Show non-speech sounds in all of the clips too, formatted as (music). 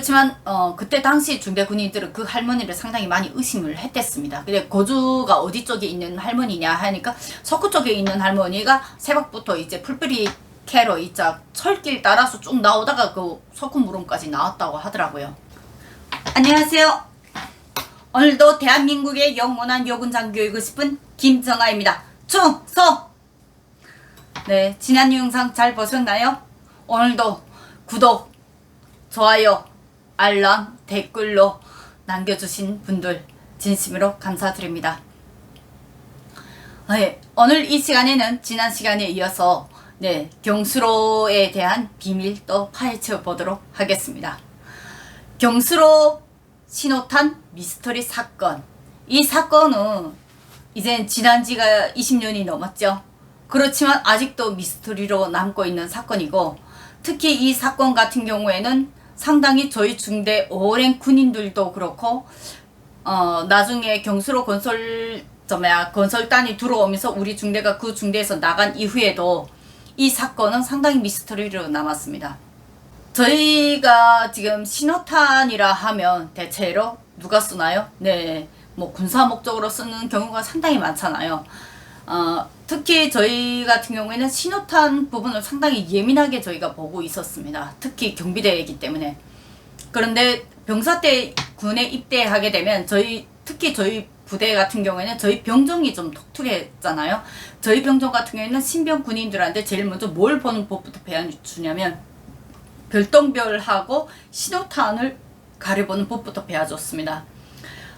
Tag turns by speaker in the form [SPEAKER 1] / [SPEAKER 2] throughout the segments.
[SPEAKER 1] 그렇지만 어 그때 당시 중대 군인들은 그 할머니를 상당히 많이 의심을 했댔습니다. 근데 거주가 어디 쪽에 있는 할머니냐 하니까 석구 쪽에 있는 할머니가 새벽부터 이제 풀뿌리 캐러 이자 철길 따라서 쭉 나오다가 그 석구 무덤까지 나왔다고 하더라고요. 안녕하세요. 오늘도 대한민국의 영원한 여군장 교육을 싶은 김정아입니다. 충성! 네, 지난 영상 잘 보셨나요? 오늘도 구독, 좋아요, 알람, 댓글로 남겨주신 분들 진심으로 감사드립니다. 네, 오늘 이 시간에는 지난 시간에 이어서 네, 경수로에 대한 비밀 또 파헤쳐 보도록 하겠습니다. 경수로 신호탄 미스터리 사건. 이 사건은 이젠 지난 지가 20년이 넘었죠. 그렇지만 아직도 미스터리로 남고 있는 사건이고 특히 이 사건 같은 경우에는 상당히 저희 중대 오랜 군인들도 그렇고 어 나중에 경수로 건설 저 뭐야 건설단이 들어오면서 우리 중대가 그 중대에서 나간 이후에도 이 사건은 상당히 미스터리로 남았습니다. 저희가 지금 신호탄이라 하면 대체로 누가 쓰나요? 네, 뭐 군사 목적으로 쓰는 경우가 상당히 많잖아요. 어, 특히 저희 같은 경우에는 신호탄 부분을 상당히 예민하게 저희가 보고 있었습니다. 특히 경비대이기 때문에. 그런데 병사 때 군에 입대하게 되면 저희 특히 저희 부대 같은 경우에는 저희 병종이 좀 독특했잖아요. 저희 병종 같은 경우에는 신병 군인들한테 제일 먼저 뭘 보는 법부터 배워주냐면 별똥별하고 신호탄을 가려보는 법부터 배워줬습니다.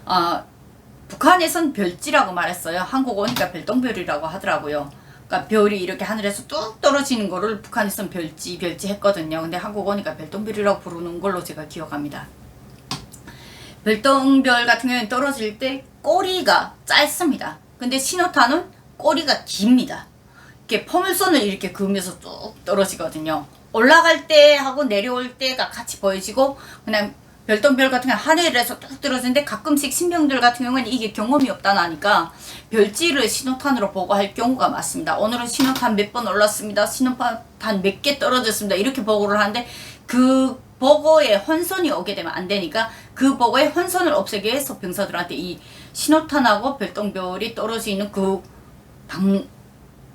[SPEAKER 1] 아, 북한에선 별지라고 말했어요. 한국 오니까 별똥별이라고 하더라고요. 그러니까 별이 이렇게 하늘에서 뚝 떨어지는 거를 북한에선 별지 별지 했거든요. 근데 한국 오니까 별똥별이라고 부르는 걸로 제가 기억합니다. 별똥별 같은 경우는 떨어질 때 꼬리가 짧습니다. 근데 신호탄은 꼬리가 깁니다. 이렇게 포물선을 이렇게 그으면서 쭉 떨어지거든요. 올라갈 때 하고 내려올 때가 같이 보여지고 그냥 별똥별 같은 경우 하늘에서 뚝 떨어지는데 가끔씩 신병들 같은 경우는 이게 경험이 없다 나니까 별지를 신호탄으로 보고 할 경우가 많습니다. 오늘은 신호탄 몇 번 올랐습니다. 신호탄 몇 개 떨어졌습니다. 이렇게 보고를 하는데 그 보고에 혼선이 오게 되면 안 되니까 그 보고에 혼선을 없애기 위해서 병사들한테 이 신호탄하고 별똥별이 떨어지는 그 방,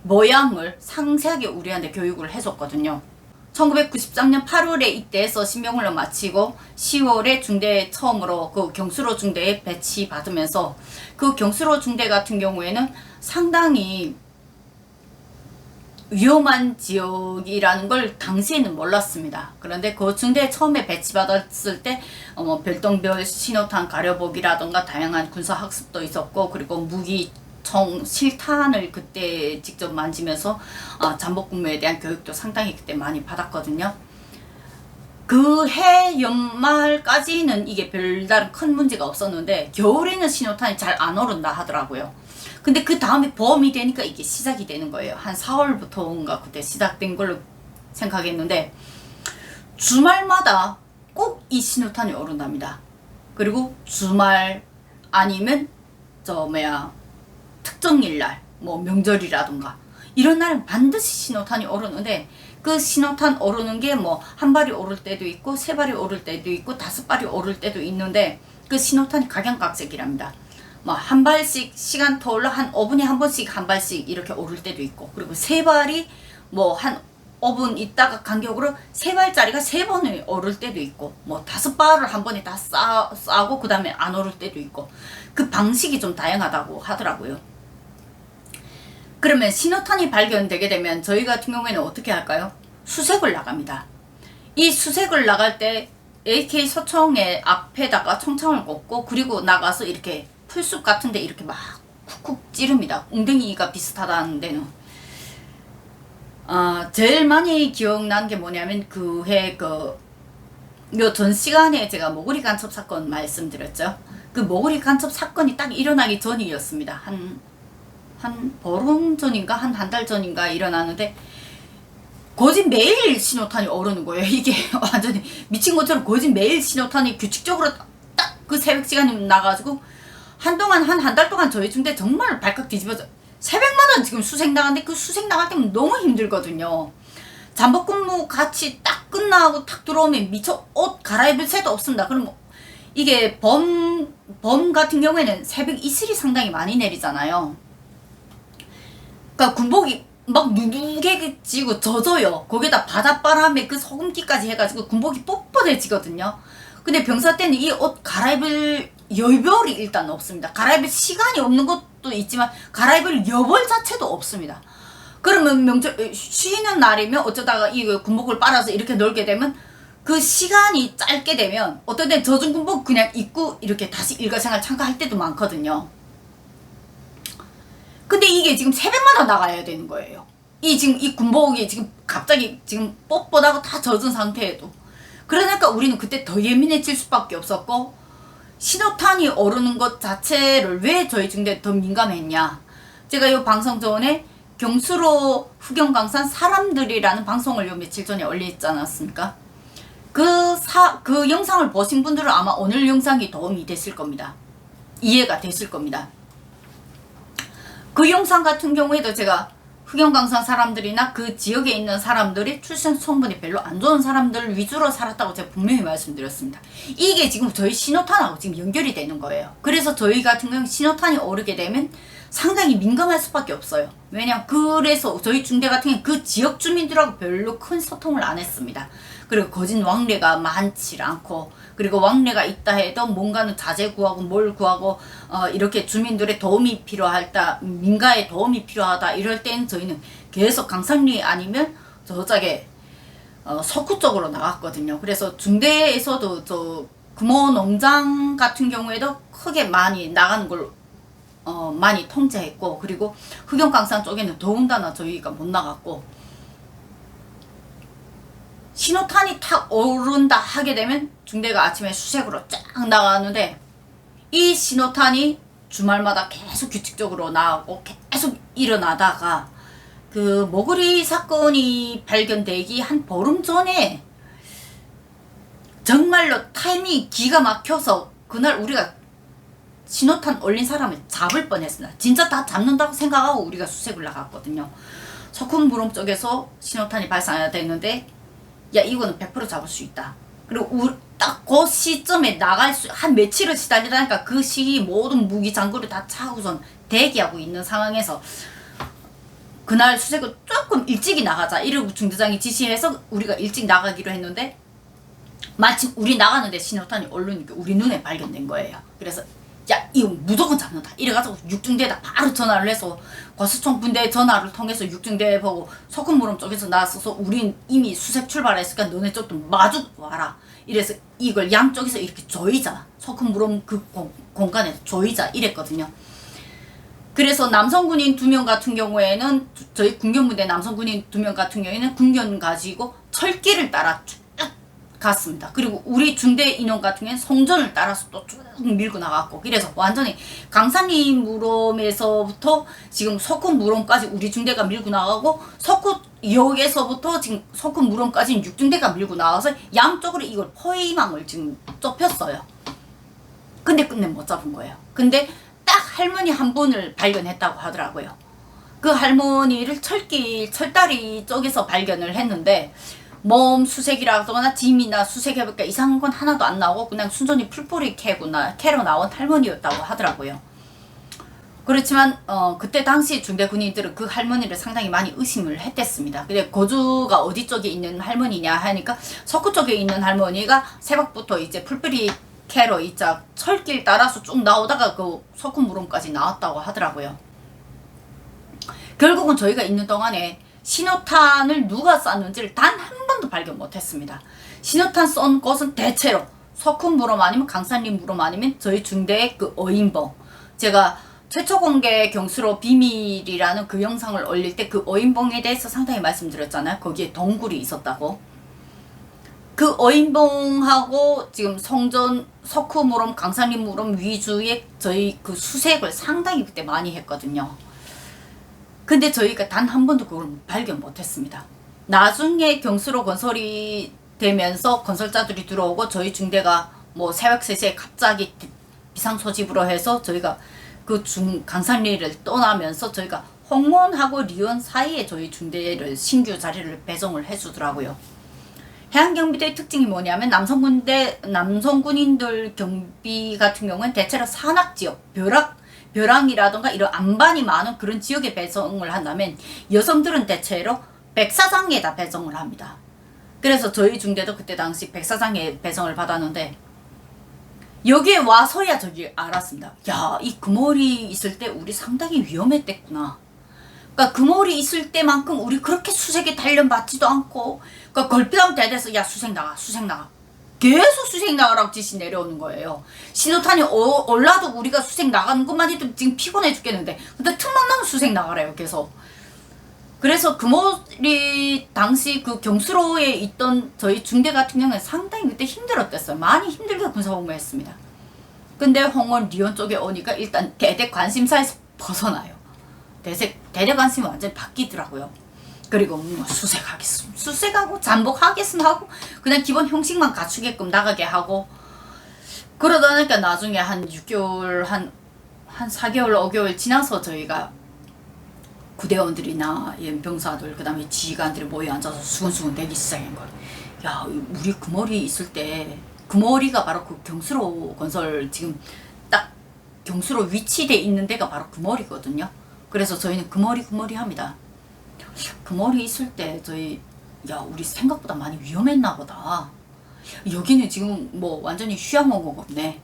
[SPEAKER 1] 모양을 상세하게 우리한테 교육을 해줬거든요. 1993년 8월에 입대해서 신병훈련 마치고 10월에 중대 처음으로 그 경수로 중대에 배치 받으면서 그 경수로 중대 같은 경우에는 상당히 위험한 지역이라는 걸 당시에는 몰랐습니다. 그런데 그 중대에 처음에 배치받았을 때, 어, 뭐 별똥별 신호탄 가려보기라던가 다양한 군사 학습도 있었고, 그리고 무기, 총, 실탄을 그때 직접 만지면서, 어, 잠복근무에 대한 교육도 상당히 그때 많이 받았거든요. 그 해 연말까지는 이게 별다른 큰 문제가 없었는데, 겨울에는 신호탄이 잘 안 오른다 하더라고요. 근데 그 다음에 봄이 되니까 이게 시작이 되는 거예요. 한 4월부터인가 그때 시작된 걸로 생각했는데 주말마다 꼭 이 신호탄이 오른답니다. 그리고 주말 아니면 저 뭐야 특정일 날 뭐 명절이라던가 이런 날은 반드시 신호탄이 오르는데 그 신호탄 오르는 게 뭐 한 발이 오를 때도 있고 세 발이 오를 때도 있고 다섯 발이 오를 때도 있는데 그 신호탄이 각양각색이랍니다. 뭐 한 발씩 시간 터올라 한 5분에 한 번씩 한 발씩 이렇게 오를 때도 있고 그리고 세 발이 뭐 한 5분 있다가 간격으로 세 발짜리가 세 번을 오를 때도 있고 뭐 다섯 발을 한 번에 다 싸, 싸고 그 다음에 안 오를 때도 있고 그 방식이 좀 다양하다고 하더라고요. 그러면 신호탄이 발견되게 되면 저희 같은 경우에는 어떻게 할까요? 수색을 나갑니다. 이 수색을 나갈 때 AK 소총의 앞에다가 청창을 꽂고 그리고 나가서 이렇게 풀숲 같은데 이렇게 막 쿡쿡 찌릅니다. 웅덩이가 비슷하다는 데는. 아, 제일 많이 기억나는 게 뭐냐면 그 해 그, 요 전 시간에 제가 모구리 간첩 사건 말씀드렸죠. 그 모구리 간첩 사건이 딱 일어나기 전이었습니다. 한, 한 보름 전인가? 한 한 달 전인가 일어나는데, 거짓 매일 신호탄이 오르는 거예요. (laughs) 이게 완전히 미친 것처럼 거짓 매일 신호탄이 규칙적으로 딱 그 새벽 시간에 나가지고, 한동안 한 한 달 동안 저희 중대 정말 발칵 뒤집어져 새벽만 원 지금 수색 나가는데 그 수색 나갈 때면 너무 힘들거든요. 잠복 근무 같이 딱 끝나고 탁 들어오면 미처 옷 갈아입을 새도 없습니다. 그럼 뭐 이게 범, 범 같은 경우에는 새벽 이슬이 상당히 많이 내리잖아요. 그러니까 군복이 막 누누게 지고 젖어요. 거기다 바닷바람에 그 소금기까지 해가지고 군복이 뻣뻣해지거든요. 근데 병사 때는 이 옷 갈아입을 여별이 일단 없습니다. 갈아입을 시간이 없는 것도 있지만 갈아입을 여벌 자체도 없습니다. 그러면 명절 쉬는 날이면 어쩌다가 이 군복을 빨아서 이렇게 놀게 되면 그 시간이 짧게 되면 어떤 때는 젖은 군복 그냥 입고 이렇게 다시 일과생활 참가할 때도 많거든요. 근데 이게 지금 새벽마다 나가야 되는 거예요. 이 지금 이 군복이 지금 갑자기 지금 뻣뻣하고 다 젖은 상태에도. 그러니까 우리는 그때 더 예민해질 수밖에 없었고 신호탄이 오르는 것 자체를 왜 저희 중대 더 민감했냐. 제가 이 방송 전에 경수로 후경강산 사람들이라는 방송을 요 며칠 전에 올렸지 않았습니까? 그 사, 그 영상을 보신 분들은 아마 오늘 영상이 도움이 됐을 겁니다. 이해가 됐을 겁니다. 그 영상 같은 경우에도 제가 흑영강산 사람들이나 그 지역에 있는 사람들이 출생 성분이 별로 안 좋은 사람들 위주로 살았다고 제가 분명히 말씀드렸습니다. 이게 지금 저희 신호탄하고 지금 연결이 되는 거예요. 그래서 저희 같은 경우 신호탄이 오르게 되면 상당히 민감할 수밖에 없어요. 왜냐 그래서 저희 중대 같은 경우 그 지역 주민들하고 별로 큰 소통을 안 했습니다. 그리고 거진 왕래가 많지 않고 그리고 왕래가 있다 해도 뭔가는 자재 구하고 뭘 구하고 어 이렇게 주민들의 도움이 필요하다 민가의 도움이 필요하다 이럴 때는 저희는 계속 강산리 아니면 저쪽에 어 석구 쪽으로 나갔거든요. 그래서 중대에서도 저 금호 농장 같은 경우에도 크게 많이 나가는 걸 어, 많이 통제했고 그리고 흑영강산 쪽에는 더군다나 저희가 못 나갔고 신호탄이 탁 오른다 하게 되면 중대가 아침에 수색으로 쫙 나가는데 이 신호탄이 주말마다 계속 규칙적으로 나오고 계속 일어나다가 그 모그리 사건이 발견되기 한 보름 전에 정말로 타이밍이 기가 막혀서 그날 우리가 신호탄 올린 사람을 잡을 뻔했습니다. 진짜 다 잡는다고 생각하고 우리가 수색을 나갔거든요. 석훈부름 쪽에서 신호탄이 발사됐는데 야 이거는 100% 잡을 수 있다. 그리고 딱 그 시점에 나갈 수 한 며칠을 기다리다니까 그 시기 모든 무기 장구를 다 차고선 대기하고 있는 상황에서 그날 수색을 조금 일찍이 나가자 이러고 중대장이 지시해서 우리가 일찍 나가기로 했는데 마침 우리 나가는데 신호탄이 오르니까 우리 눈에 발견된 거예요. 그래서 야 이거 무조건 잡는다 이래가지고 육중대에다 바로 전화를 해서 과수총 분대 전화를 통해서 육중대 보고 소금무름 쪽에서 나왔어서 우린 이미 수색 출발했으니까 너네 쪽도 마주 와라. 이래서 이걸 양쪽에서 이렇게 조이자. 소금무름 그 공, 공간에서 조이자. 이랬거든요. 그래서 남성 군인 두 명 같은 경우에는 저희 군견부대 남성 군인 두 명 같은 경우에는 군견 가지고 철길을 따라 쭉 갔습니다. 그리고 우리 중대 인원 같은 경우는 송전을 따라서 또 쭉 밀고 나갔고 그래서 완전히 강산리 무롬에서부터 지금 석훈 무롬까지 우리 중대가 밀고 나가고 석훈 역에서부터 지금 석훈 무롬까지 육중대가 밀고 나와서 양쪽으로 이걸 포위망을 지금 좁혔어요. 근데 끝내 못 잡은 거예요. 근데 딱 할머니 한 분을 발견했다고 하더라고요. 그 할머니를 철길 철다리 쪽에서 발견을 했는데 몸 수색이라거나 짐이나 수색해볼까 이상한 건 하나도 안 나오고 그냥 순전히 풀뿌리 캐구나 캐러 나온 할머니였다고 하더라고요. 그렇지만 어 그때 당시 중대 군인들은 그 할머니를 상당히 많이 의심을 했댔습니다. 근데 거주가 어디 쪽에 있는 할머니냐 하니까 석구 쪽에 있는 할머니가 새벽부터 이제 풀뿌리 캐러 이자 철길 따라서 쭉 나오다가 그 석구 무름까지 나왔다고 하더라고요. 결국은 저희가 있는 동안에 신호탄을 누가 쐈는지를 단 한 번도 발견 못했습니다. 신호탄 쏜 곳은 대체로 석훈무롬 아니면 강산림 무롬 아니면 저희 중대의 그 어인봉 제가 최초 공개 경수로 비밀이라는 그 영상을 올릴 때 그 어인봉에 대해서 상당히 말씀드렸잖아요. 거기에 동굴이 있었다고. 그 어인봉하고 지금 성전 석후무롬 강산림 무롬 위주의 저희 그 수색을 상당히 그때 많이 했거든요. 근데 저희가 단 한 번도 그걸 발견 못했습니다. 나중에 경수로 건설이 되면서 건설자들이 들어오고 저희 중대가 뭐 새벽 3시에 갑자기 비상소집으로 해서 저희가 그 중 강산리를 떠나면서 저희가 홍문하고 리원 사이에 저희 중대를 신규 자리를 배정을 해주더라고요. 해안경비대의 특징이 뭐냐면 남성군대 남성군인들 경비 같은 경우는 대체로 산악 지역, 벼락 벼랑이라던가 이런 안반이 많은 그런 지역에 배송을 한다면 여성들은 대체로 백사장에다 배송을 합니다. 그래서 저희 중대도 그때 당시 백사장에 배송을 받았는데 여기에 와서야 저기 알았습니다. 야, 이 금오리 있을 때 우리 상당히 위험했댔구나. 그러니까 금오리 있을 때만큼 우리 그렇게 수색에 단련받지도 않고 그러니까 걸핏하면 대대서 야 수색 나가 수색 나가 계속 수색 나가라고 지시 내려오는 거예요. 신호탄이 어- 올라도 우리가 수색 나가는 것만 해도 지금 피곤해 죽겠는데 근데 틈만 나면 수색 나가래요 계속. 그래서 금오리 당시 그 경수로에 있던 저희 중대 같은 경우는 상당히 그때 힘들었댔어요. 많이 힘들게 군사복무했습니다. 근데 홍원 리온 쪽에 오니까 일단 대대 관심사에서 벗어나요. 대대 관심이 완전히 바뀌더라고요. 그리고 뭐 수색하겠음, 수색하고 잠복하겠음 하고 그냥 기본 형식만 갖추게끔 나가게 하고 그러다 보니까 나중에 한 6개월 한, 한 4개월, 5개월 지나서 저희가 구대원들이나 연병사들 그 다음에 지휘관들이 모여 앉아서 수근수근 대기 시작한 거예요. 야 우리 금오리 있을 때 금오리가 바로 그 경수로 건설 지금 딱 경수로 위치돼 있는 데가 바로 금오리거든요. 그래서 저희는 금오리 금오리 합니다. 금오리 있을 때 저희 야 우리 생각보다 많이 위험했나 보다. 여기는 지금 뭐 완전히 휴양원고 없네.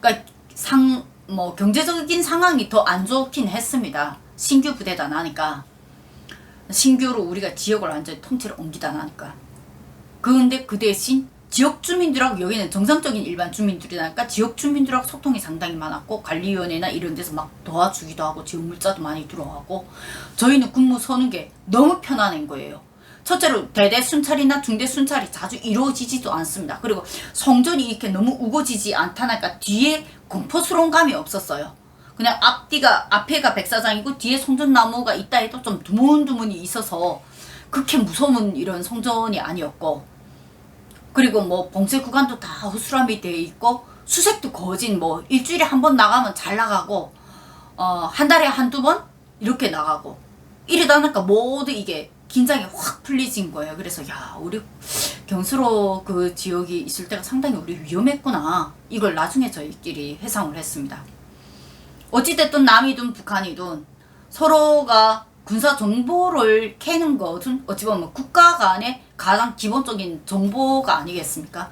[SPEAKER 1] 그러니까 상 뭐 경제적인 상황이 더 안 좋긴 했습니다. 신규 부대다 나니까 신규로 우리가 지역을 완전히 통째로 옮기다 나니까. 그런데 그 대신 지역 주민들하고 여기는 정상적인 일반 주민들이니까 지역 주민들하고 소통이 상당히 많았고 관리위원회나 이런 데서 막 도와주기도 하고 지원 물자도 많이 들어가고 저희는 근무 서는 게 너무 편안한 거예요. 첫째로 대대 순찰이나 중대 순찰이 자주 이루어지지도 않습니다. 그리고 성전이 이렇게 너무 우거지지 않다니까 뒤에 공포스러운 감이 없었어요. 그냥 앞뒤가 앞에가 백사장이고 뒤에 성전나무가 있다 해도 좀 드문드문이 있어서 그렇게 무서운 이런 성전이 아니었고 그리고 뭐 봉쇄 구간도 다 허술함이 돼 있고 수색도 거진 뭐 일주일에 한 번 나가면 잘 나가고 어 한 달에 한두 번 이렇게 나가고 이러다 보니까 모두 이게 긴장이 확 풀리진 거예요. 그래서 야 우리 경수로 그 지역이 있을 때가 상당히 우리 위험했구나. 이걸 나중에 저희끼리 회상을 했습니다. 어찌됐든 남이든 북한이든 서로가 군사 정보를 캐는 것은 어찌 보면 국가 간의 가장 기본적인 정보가 아니겠습니까?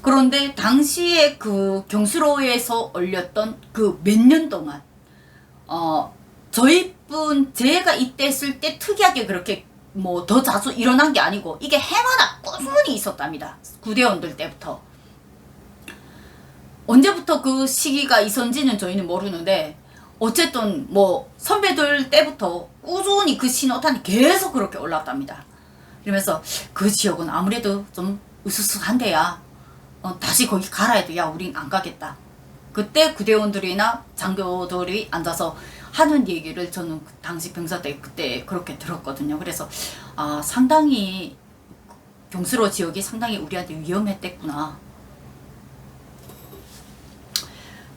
[SPEAKER 1] 그런데 당시에 그 경수로에서 올렸던 그 몇 년 동안 어 저희 뿐 제가 이때 쓸때 특이하게 그렇게 뭐 더 자주 일어난 게 아니고 이게 해마다 꾸준히 있었답니다. 구대원들 때부터. 언제부터 그 시기가 있었는지는 저희는 모르는데 어쨌든 뭐 선배들 때부터 꾸준히 그 신호탄이 계속 그렇게 올랐답니다. 그러면서 그 지역은 아무래도 좀 으스스한데야 어, 다시 거기 가라 해도 야 우린 안 가겠다. 그때 구대원들이나 장교들이 앉아서 하는 얘기를 저는 그 당시 병사 때 그때 그렇게 들었거든요. 그래서 아 상당히 경수로 지역이 상당히 우리한테 위험했댔구나.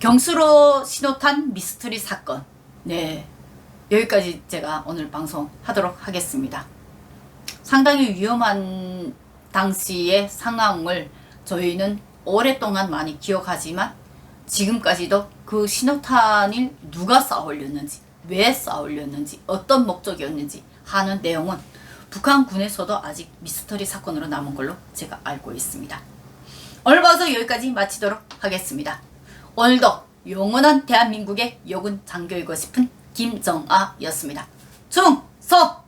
[SPEAKER 1] 경수로 신호탄 미스터리 사건. 네. 여기까지 제가 오늘 방송 하도록 하겠습니다. 상당히 위험한 당시의 상황을 저희는 오랫동안 많이 기억하지만 지금까지도 그 신호탄을 누가 쏴 올렸는지, 왜쏴 올렸는지, 어떤 목적이었는지 하는 내용은 북한 군에서도 아직 미스터리 사건으로 남은 걸로 제가 알고 있습니다. 오늘 방송 여기까지 마치도록 하겠습니다. 오늘도 영원한 대한민국의 여군 장교이고 싶은 김정아였습니다. 충성!